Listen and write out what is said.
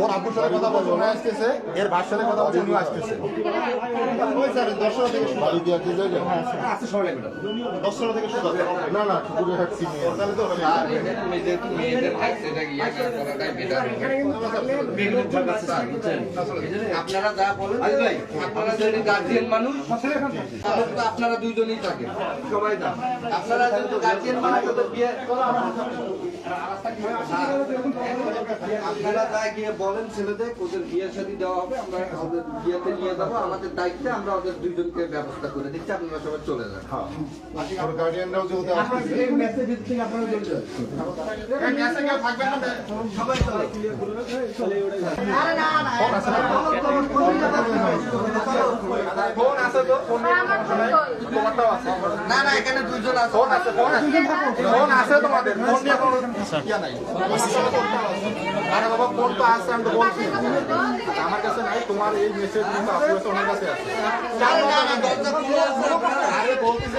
ওর আব্বুর সাথে কথা বলব উনি আসতেছে এর ভাইয়ের সাথে কথা উনিও আসতেছে। ওই স্যার দশটা থেকে বাড়ি দিয়ে কি যাইলে দশটা থেকে শুরু না। না দূরে হাঁটছি তাহলে তো আপনারা যা বলেন আপনারা যদি গার্জিয়ান মানুষ আপনারা দুইজনই থাকেন। সবাই আপনারা যদি গার্জিয়ান মানুষ বিয়ে আপনারা তাই গিয়ে বলেন ছেলেদের ওদের বিয়ের সাথে দেওয়া হবে আমরা ওদের বিয়েতে নিয়ে যাব আমাদের দায়িত্বে আমরা ওদের দুইজনকে ব্যবস্থা করে দিচ্ছি আপনারা সবাই চলে যান। ওর গার্ডিয়ানরাও যেহেতু আসতেছে এই মেসেজ থেকে আপনারা চলে যান এই মেসেজ কেউ থাকবেন না সবাই চলে ফোন আছে তো? ফোন তোমারটাও আছে। না না এখানে দুইজন আছে। ফোন আছে ফোন আছে। ফোন আছে তোমাদের। ফোন নিয়ে কোনো ইয়া নাই। আরে বাবা ফোন তো আছে আমি তো বলছি। আমার কাছে নাই তোমার এই মেসেজ কিন্তু আপনার কাছে ওনার কাছে আছে। আরে না না দরজা খুলে আছে। আরে বলতেছে